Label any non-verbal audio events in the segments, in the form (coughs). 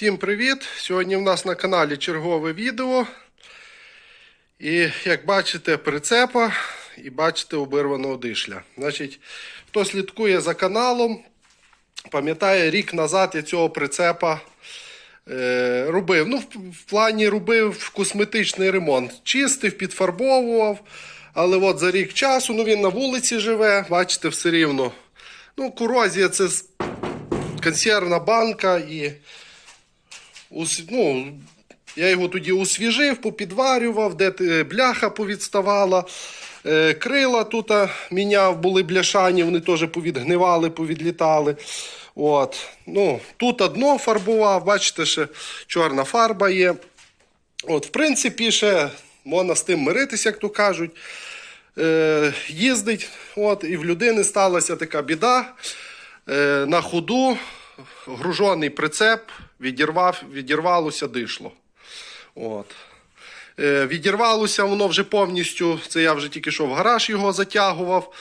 Всім привіт! Сьогодні в нас на каналі чергове відео. І як бачите, прицепа і бачите обірваного дишля. Значить, хто слідкує за каналом, пам'ятає, рік назад я цього прицепа е, робив. Ну, в, в плані робив косметичний ремонт. Чистив, підфарбовував. Але от за рік часу, ну він на вулиці живе, бачите, все рівно. Ну, корозія це консервна банка і ну, я його тоді освіжив, попідварював, де бляха повідставала. Е, Крила тут міняв, були бляшані, вони теж повідгнивали, повідлітали. От. Ну, тут дно фарбував, бачите, ще чорна фарба є. От, в принципі, ще можна з тим миритися, як то кажуть. Е, їздить, от, і в людини сталася така біда. Е, на ходу гружений прицеп відірвав, відірвалося дишло. От. Е, відірвалося воно вже повністю. Це я вже тільки що в гараж його затягував.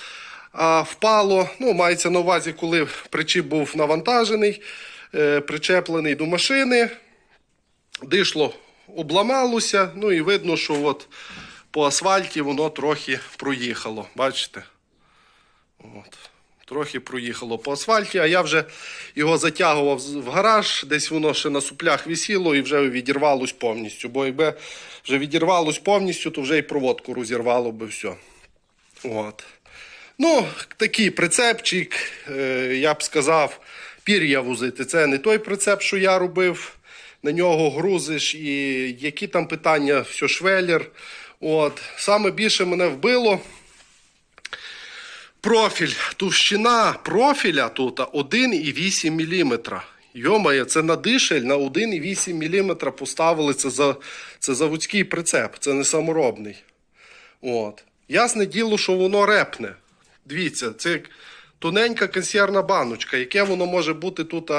А впало, ну, мається на увазі, коли причіп був навантажений, е, причеплений до машини. Дишло обламалося, ну і видно, що от по асфальті воно трохи проїхало. Бачите? От. Трохи проїхало по асфальті, а я вже його затягував в гараж, десь воно ще на суплях висіло і вже відірвалось повністю. Бо якби вже відірвалось повністю, то вже і проводку розірвало би все. От. Ну, такий прицепчик, е, я б сказав, пір'я возити. Це не той прицеп, що я робив. На нього грузиш, і які там питання, все швеллер. От. Саме більше мене вбило. Профіль, товщина профіля тут 1,8 мм. Йомає, це на дишель на 1,8 мм поставили. Це, за, це заводський прицеп, це не саморобний. От. Ясне діло, що воно репне. Дивіться, це тоненька консервна баночка. Яке воно може бути тут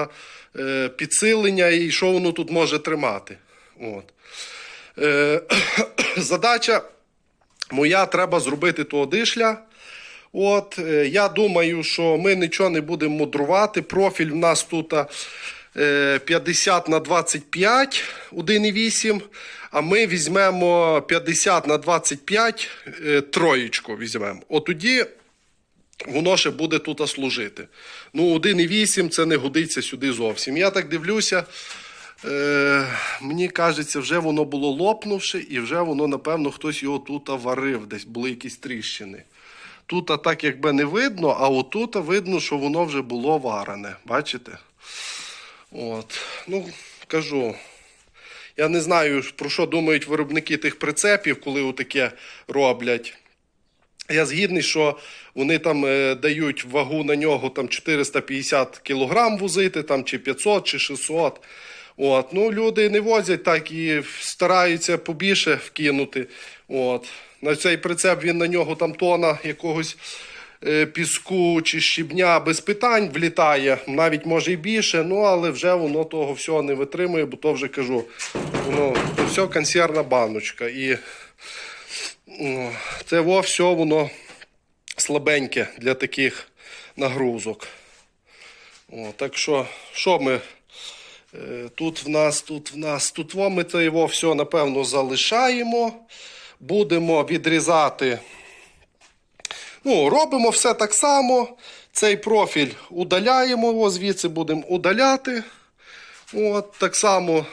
е, підсилення і що воно тут може тримати. От. Е, (clears throat) задача моя треба зробити того дишля. От, е, я думаю, що ми нічого не будемо мудрувати. Профіль в нас тут е, 50 на 25, 1,8. А ми візьмемо 50 на 25, е, троєчку візьмемо. От тоді воно ще буде тут служити. Ну, 1,8 це не годиться сюди зовсім. Я так дивлюся. Е, мені кажеться, вже воно було лопнувши, і вже воно, напевно, хтось його тут варив, десь були якісь тріщини. Тут а так якби не видно, а отут видно, що воно вже було варене. Бачите? От. Ну, кажу. Я не знаю, про що думають виробники тих прицепів, коли отаке роблять. Я згідний, що вони там е, дають вагу на нього там 450 кг возити, там, чи 500, чи 600. От. Ну, люди не возять так і стараються побільше вкинути. От. На цей прицеп він на нього там тона якогось е, піску чи щебня без питань влітає, навіть може і більше, ну але вже воно того всього не витримує, бо то вже кажу, воно то все консервна баночка. І о, це во все воно слабеньке для таких нагрузок. О, так що, що ми? Е, Тут в нас, тут в нас, тут ми це його все напевно залишаємо. Будемо відрізати. Ну, робимо все так само. Цей профіль удаляємо його, звідси будемо удаляти. От, так само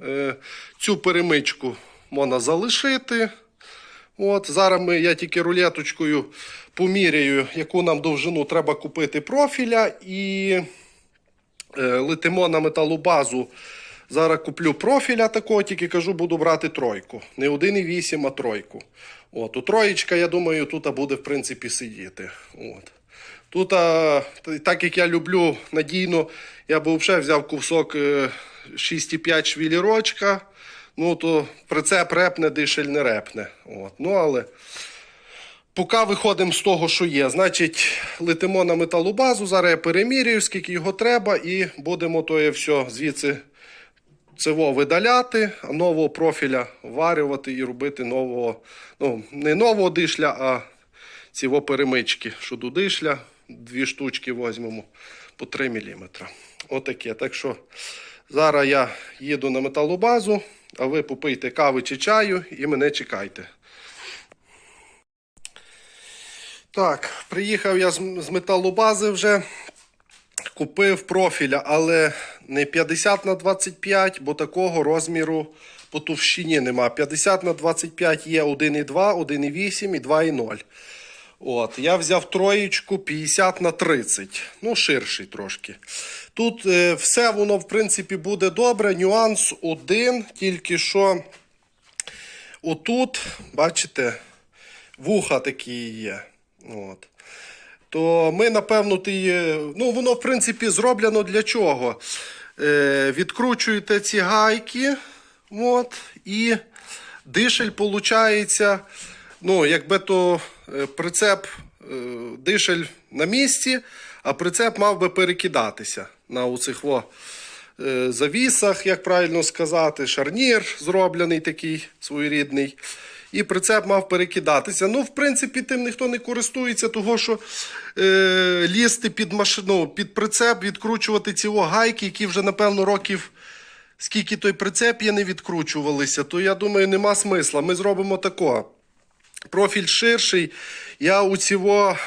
е, цю перемичку можна залишити. От, зараз ми, я тільки рулеточкою поміряю, яку нам довжину треба купити профіля. І летимо на металобазу. Зараз куплю профіля такого, тільки кажу, буду брати тройку. Не 1,8, а тройку. От, у троєчка, я думаю, тут буде в принципі сидіти. От. Тут, а, так як я люблю надійно, я би взагалі взяв кусок е, 6,5 швілірочка. Ну, то прицеп репне, дишель не репне. От. Ну, але поки виходимо з того, що є. Значить, летимо на металобазу, зараз я перемірюю, скільки його треба, і будемо то все звідси цього видаляти, нового профіля варювати і робити нового, ну, не нового дишля, а ці перемички, що до дишля, дві штучки візьмемо по 3 мм. Отаке. Так що Зараз я їду на металобазу, а ви попийте кави чи чаю і мене чекайте. Так, приїхав я з, металобази вже. Купив профіля, але не 50 на 25, бо такого розміру по товщині нема. 50 на 25 є 1,2, 1,8 і 2,0. От, я взяв троєчку 50 на 30, ну ширший трошки. Тут е, все воно в принципі буде добре. Нюанс один, тільки що отут, бачите, вуха такі є. От. То ми, напевно, ті, ну воно в принципі зроблено для чого? Е, відкручуєте ці гайки, от, і дишель виходить, ну, якби то е, прицеп, е, дишель на місці, а прицеп мав би перекидатися на оцих во, е, завісах, як правильно сказати, шарнір зроблений такий своєрідний. І прицеп мав перекидатися. Ну, в принципі, тим ніхто не користується, того що е, лізти під машину, під прицеп, відкручувати ці гайки, які вже, напевно, років, скільки той прицеп є, не відкручувалися, то я думаю, нема смисла. Ми зробимо тако. Профіль ширший. Я у ці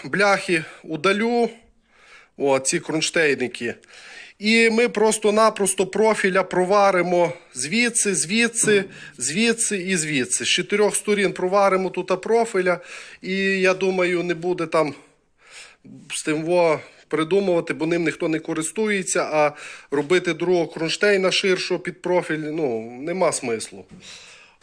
бляхи удалю. О, ці кронштейники. І ми просто-напросто профіля проваримо звідси, звідси, звідси і звідси. З чотирьох сторін проваримо тут профіля. І я думаю, не буде там з тим во придумувати, бо ним ніхто не користується, а робити другого кронштейна ширшого під профіль ну, нема смислу.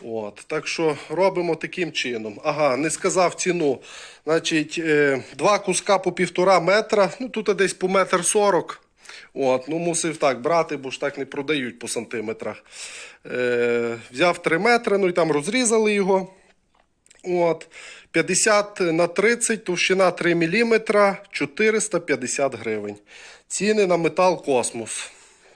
От, так що робимо таким чином. Ага, не сказав ціну. Значить, е, два куска по півтора метра, ну тут десь по метр сорок. От, ну мусив так брати, бо ж так не продають по сантиметрах. Е, взяв 3 метри, ну і там розрізали його. От, 50 на 30, товщина 3 мм, 450 гривень. Ціни на метал космос.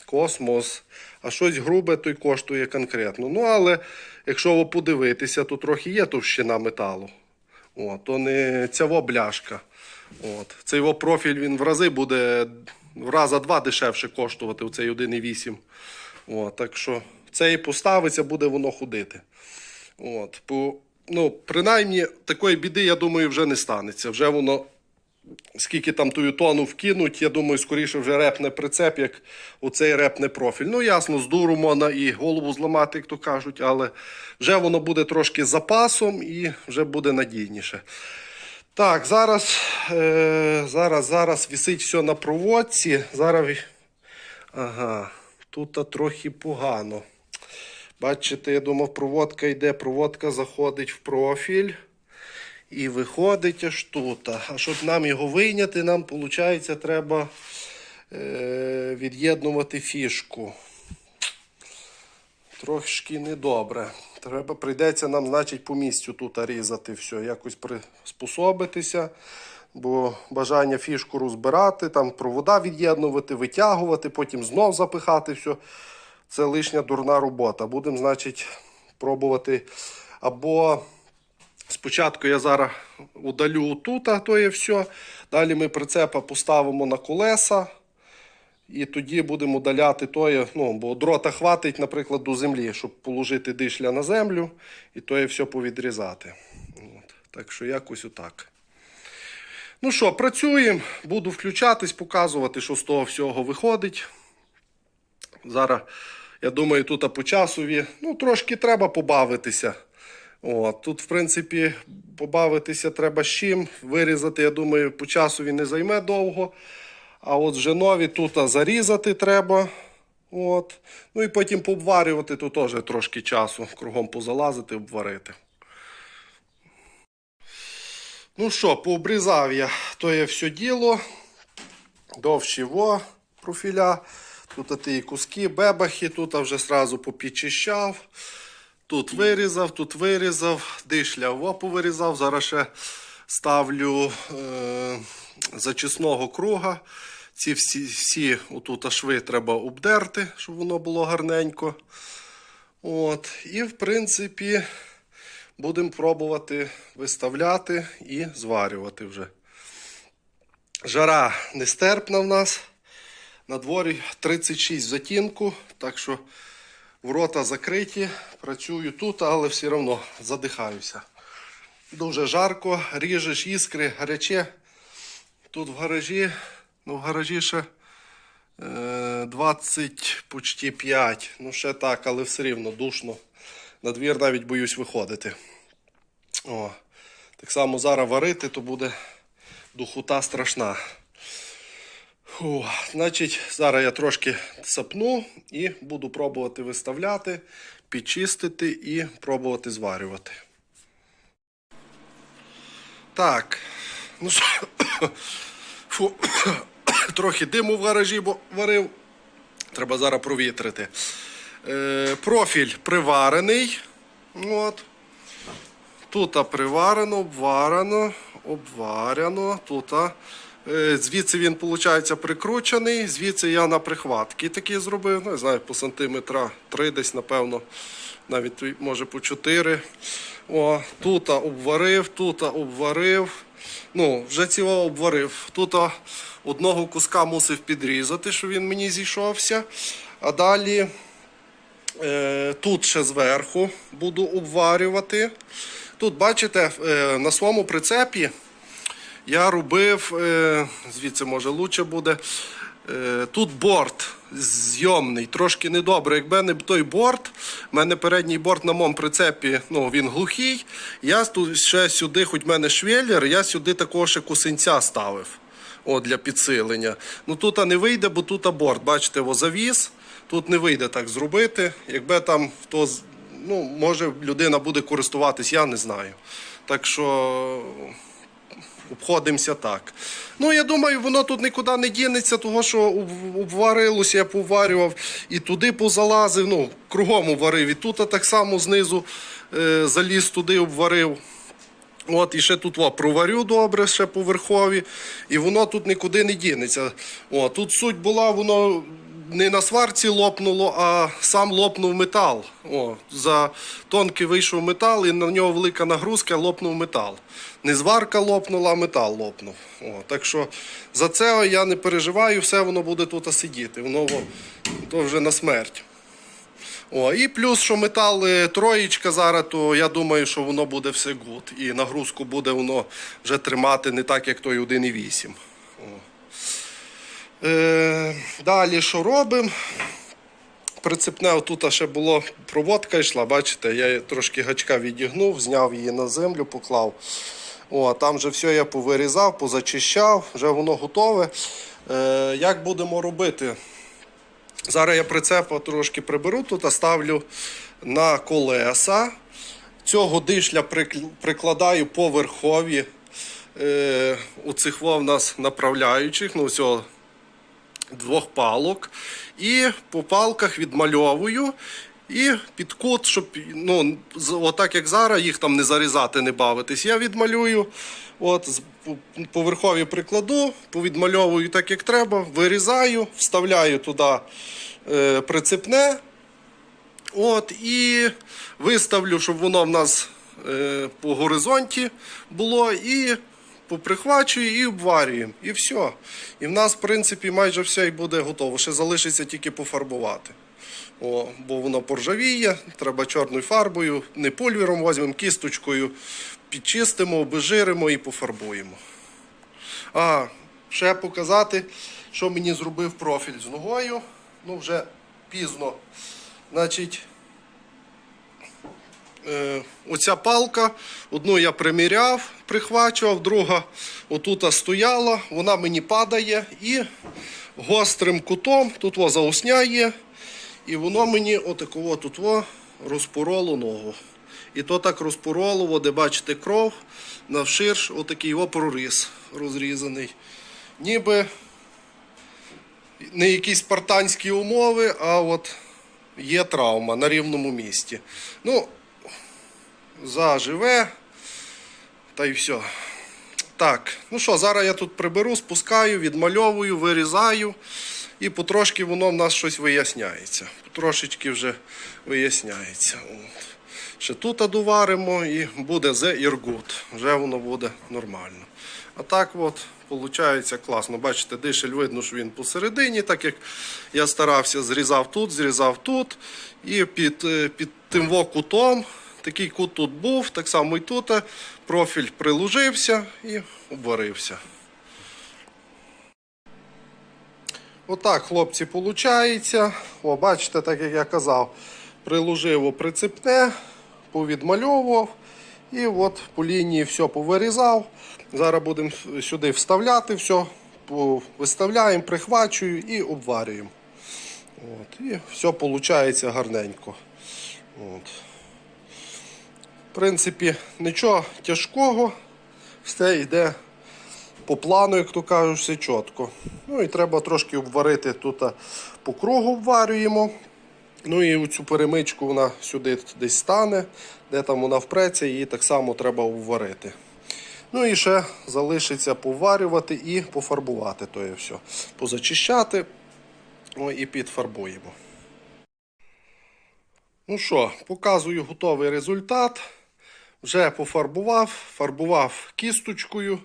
Космос. А щось грубе, то й коштує конкретно. Ну, але якщо ви подивитися, то трохи є товщина металу. О, то не цяво бляшка. От. Цей його профіль він в рази буде в раза два дешевше коштувати, цей 1,8. От, так що цей поставиться, буде воно ходити. От, по, ну, принаймні, такої біди, я думаю, вже не станеться. Вже воно, скільки там тую тону вкинуть, я думаю, скоріше вже репне прицеп, як оцей репне профіль. Ну, ясно, з дуру можна і голову зламати, як то кажуть, але вже воно буде трошки запасом і вже буде надійніше. Так, зараз, е, зараз, зараз висить все на проводці. Зараз. Ага, тут трохи погано. Бачите, я думав, проводка йде, проводка заходить в профіль і виходить аж тут. А щоб нам його вийняти, нам, виходить, треба е, від'єднувати фішку. Трошки недобре. Треба прийдеться нам, значить, по місцю тут різати все, якось приспособитися. Бо бажання фішку розбирати, там провода від'єднувати, витягувати, потім знов запихати все. Це лишня дурна робота. Будемо, значить, пробувати. Або спочатку я зараз удалю тут, то є все. Далі ми прицепа поставимо на колеса. І тоді будемо удаляти тоє, ну, бо дрота хватить, наприклад, до землі, щоб положити дишля на землю і тоє все повідрізати. От. Так що якось отак. Ну що, працюємо, буду включатись, показувати, що з того всього виходить. Зараз, я думаю, тут по часові, ну, трошки треба побавитися. От, тут, в принципі, побавитися треба з чим. Вирізати, я думаю, по часові не займе довго. А от вже нові тут зарізати треба. От. Ну і потім пообварювати, то теж трошки часу. Кругом позалазити, обварити. Ну що, пообрізав я то є все діло. Довші во профіля. Тут ті куски, бебахи, тут вже сразу попідчищав. Тут вирізав, тут вирізав, дишля во повирізав. Зараз ще ставлю е, зачисного круга. Ці всі, всі отут шви треба обдерти, щоб воно було гарненько. От. І, в принципі, будемо пробувати виставляти і зварювати вже. Жара нестерпна в нас. На дворі 36 в затінку, так що ворота закриті, працюю тут, але все одно задихаюся. Дуже жарко, ріжеш іскри, гаряче. Тут в гаражі, ну в гаражі ще е, 20 почти 5. Ну ще так, але все рівно душно. На двір навіть боюсь виходити. О, так само зараз варити, то буде духота страшна. Фу, значить, зараз я трошки сапну і буду пробувати виставляти, підчистити і пробувати зварювати. Так. Ну що, (coughs) фу, (coughs) трохи диму в гаражі варив. Треба зараз провітрити. Е, профіль приварений. От. Тут приварено, обварено, обварено. Тут. Е, звідси він, виходить, прикручений. Звідси я на прихватки такі зробив. Ну, не знаю, по сантиметра 3 десь, напевно, навіть може по 4. О, тут обварив, тут обварив. Ну, вже цілого обварив. Тут одного куска мусив підрізати, щоб він мені зійшовся. А далі е, тут ще зверху буду обварювати. Тут, бачите, е, на своєму прицепі я робив, е, звідси може лучше буде. Тут борт зйомний, трошки недобре. Якби не той борт, в мене передній борт на моєму прицепі, ну він глухий. Я тут ще сюди, хоч в мене швеллер, я сюди такого ще кусинця ставив о, для підсилення. Ну тут не вийде, бо тут борт, бачите, о, завіс. Тут не вийде так зробити. Якби там хто ну, може людина буде користуватись, я не знаю. Так що обходимося так. Ну, я думаю, воно тут нікуди не дінеться, того що обварилося, я поварював і туди позалазив, ну, кругом обварив, і тут так само знизу е, заліз туди, обварив. От, і ще тут о, проварю добре, ще по верхові, і воно тут нікуди не дінеться. О, тут суть була, воно не на сварці лопнуло, а сам лопнув метал. О, за тонкий вийшов метал, і на нього велика нагрузка, лопнув метал. Не зварка лопнула, а метал лопнув. О, так що за це я не переживаю, все воно буде тут сидіти. Воно о, то вже на смерть. О, і плюс, що метал е, троєчка зараз, то я думаю, що воно буде все гуд. І нагрузку буде воно вже тримати не так, як той 1,8. Е, далі що робимо? Прицепне, отут ще було проводка йшла, бачите, я трошки гачка відігнув, зняв її на землю, поклав. О, там вже все я повирізав, позачищав, вже воно готове. Е, як будемо робити? Зараз я прицепа трошки приберу тут, ставлю на колеса. Цього дишля прикладаю поверхові е, у цих в нас направляючих, ну всього двох палок. І по палках відмальовую. І під кут, щоб ну, отак як зараз, їх там не зарізати, не бавитись. Я відмалюю, от, з- по- по верхові прикладу, повідмальовую так, як треба, вирізаю, вставляю туди е, прицепне. От, і виставлю, щоб воно в нас е, по горизонті було, і поприхвачую і обварюємо. І все. І в нас, в принципі, майже все і буде готово. Ще залишиться тільки пофарбувати. О, бо воно поржавіє, треба чорною фарбою, не пульвером візьмемо, кісточкою підчистимо, обезжиримо і пофарбуємо. А, ще показати, що мені зробив профіль з ногою. Ну, вже пізно. Значить, е, оця палка, одну я приміряв, прихвачував, друга отут стояла, вона мені падає і гострим кутом, тут во заусня є, і воно мені отакого тут розпороло ногу. І то так розпороло, де бачите кров, навширш, отакий його проріз розрізаний. Ніби не якісь спартанські умови, а от є травма на рівному місці. Ну, заживе, та й все. Так, ну що, зараз я тут приберу, спускаю, відмальовую, вирізаю, і потрошки воно в нас щось виясняється. Потрошечки вже виясняється. От. Ще тут доваримо і буде зе іргут. Вже воно буде нормально. А так от, виходить класно. Бачите, дишель видно, що він посередині, так як я старався, зрізав тут, зрізав тут. І під, е, під тим кутом, такий кут тут був, так само і тут. е, Профіль приложився і обварився. Отак, хлопці, виходить. О, бачите, так як я казав, приложив прицепне, повідмальовував. І от по лінії все повирізав. Зараз будемо сюди вставляти все, виставляємо, прихвачую і обварюємо. От, і все виходить гарненько. От. В принципі, нічого тяжкого, все йде по плану, як то кажуть, все чітко. Ну і треба трошки обварити тут по кругу обварюємо. Ну і цю перемичку вона сюди десь стане, де там вона впреться, її так само треба обварити. Ну і ще залишиться поварювати і пофарбувати то є все. Позачищати ну, і підфарбуємо. Ну що, показую готовий результат. Вже пофарбував, фарбував кісточкою,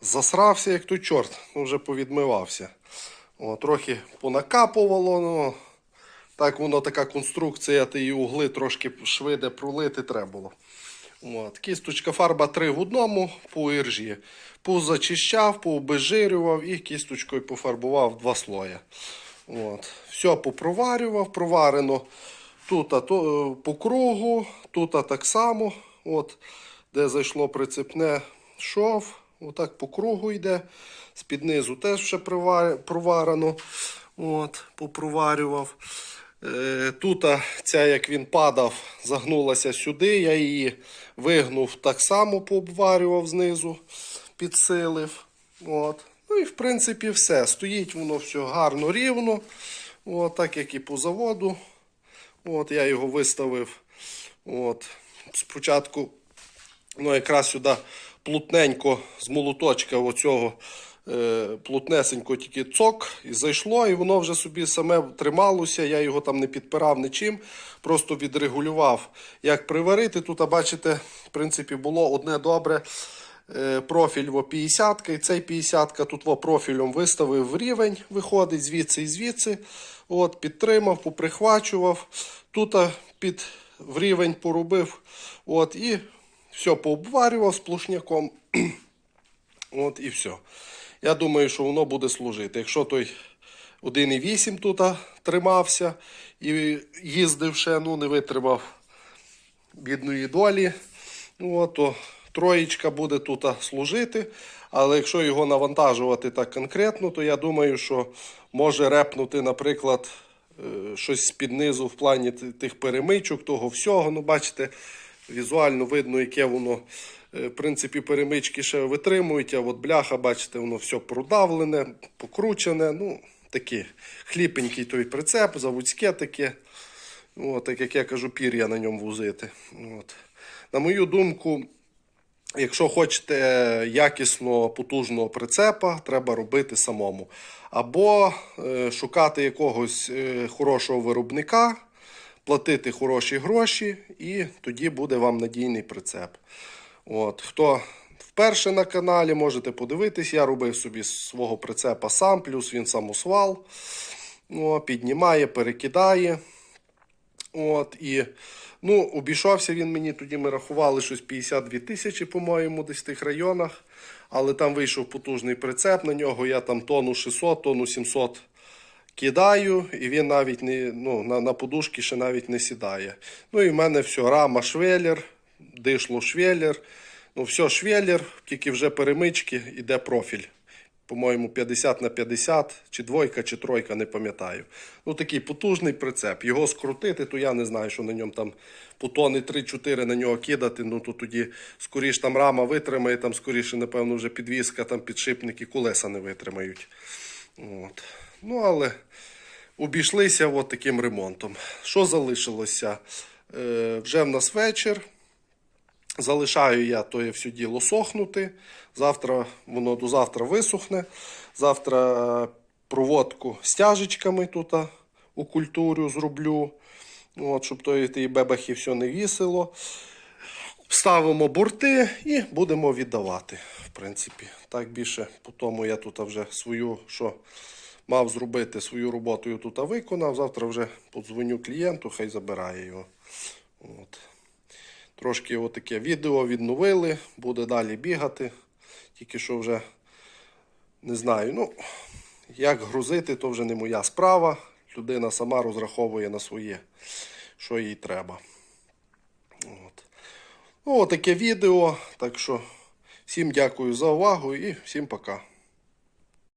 засрався, як той чорт, ну, вже повідмивався. О, трохи понакапувало, ну, так воно така конструкція, та і угли трошки швиде пролити треба було. От. Кісточка фарба 3 в одному по іржі. Позачищав, пообезжирював і кісточкою пофарбував два слоя. От. Все попроварював, проварено тут то, е, по кругу, тут так само. От, де зайшло прицепне шов, отак по кругу йде. З-під низу теж ще проварено. От, попроварював. Е, Тут ця, як він падав, загнулася сюди. Я її вигнув так само, пообварював знизу, підсилив. От. Ну і в принципі все. Стоїть воно все гарно рівно. От, так як і по заводу. От, я його виставив. От. Спочатку ну, якраз сюди плутненько з молоточка оцього е, плутнесенько тільки цок і зайшло, і воно вже собі саме трималося. Я його там не підпирав нічим, просто відрегулював, як приварити. Тут, а бачите, в принципі, було одне добре. Е, Профіль во 50 і цей 50 тут во профілем виставив в рівень, виходить звідси і звідси. От, підтримав, поприхвачував. Тут під в рівень поробив. От, і все пообварював сплошняком. (clears throat) От і все. Я думаю, що воно буде служити. Якщо той 1,8 тут тримався і їздив ще, ну не витримав бідної долі, ну, то троєчка буде тут служити. Але якщо його навантажувати так конкретно, то я думаю, що може репнути, наприклад, е, щось з-під низу в плані тих перемичок, того всього. Ну, бачите, візуально видно, яке воно. е, В принципі, перемички ще витримують, а от бляха, бачите, воно все продавлене, покручене. Ну, таке хліпенький той прицеп, заводське таке. От, як я кажу, пір'я на ньому возити. От. На мою думку, якщо хочете якісно потужного прицепа, треба робити самому. Або е, шукати якогось е, хорошого виробника, платити хороші гроші, і тоді буде вам надійний прицеп. От, хто вперше на каналі, можете подивитись, я робив собі свого прицепа сам, плюс він самосвал. О, піднімає, перекидає. От, і, ну, обійшовся він мені, тоді ми рахували щось 52 тисячі, по-моєму, десь в тих районах. Але там вийшов потужний прицеп, на нього я там тонну 600, тонну 700 кидаю, і він навіть не, ну, на, на подушки ще навіть не сідає. Ну і в мене все, рама швеллер, дишло швеллер. Ну, все швеллер, тільки вже перемички, іде профіль. По-моєму, 50 на 50, чи двойка, чи тройка, не пам'ятаю. Ну, такий потужний прицеп. Його скрутити, то я не знаю, що на ньому там по тони 3-4 на нього кидати. Ну, то тоді скоріш там рама витримає, там скоріше, напевно, вже підвіска, там підшипники, колеса не витримають. От. Ну, але обійшлися от таким ремонтом. Що залишилося? Е, вже в нас вечір. Залишаю я то є все діло сохнути. Завтра воно до завтра висохне. Завтра проводку стяжечками тут у культуру зроблю. От, щоб тої тієї бебахи все не вісило. Вставимо борти і будемо віддавати. В принципі, так більше. По тому я тут вже свою, що мав зробити свою роботу, тут виконав. Завтра вже подзвоню клієнту, хай забирає його. От. Трошки отаке відео відновили, буде далі бігати. Тільки що вже не знаю. Ну, як грузити, то вже не моя справа. Людина сама розраховує на своє, що їй треба. От. Ну, отаке відео. Так що всім дякую за увагу і всім пока.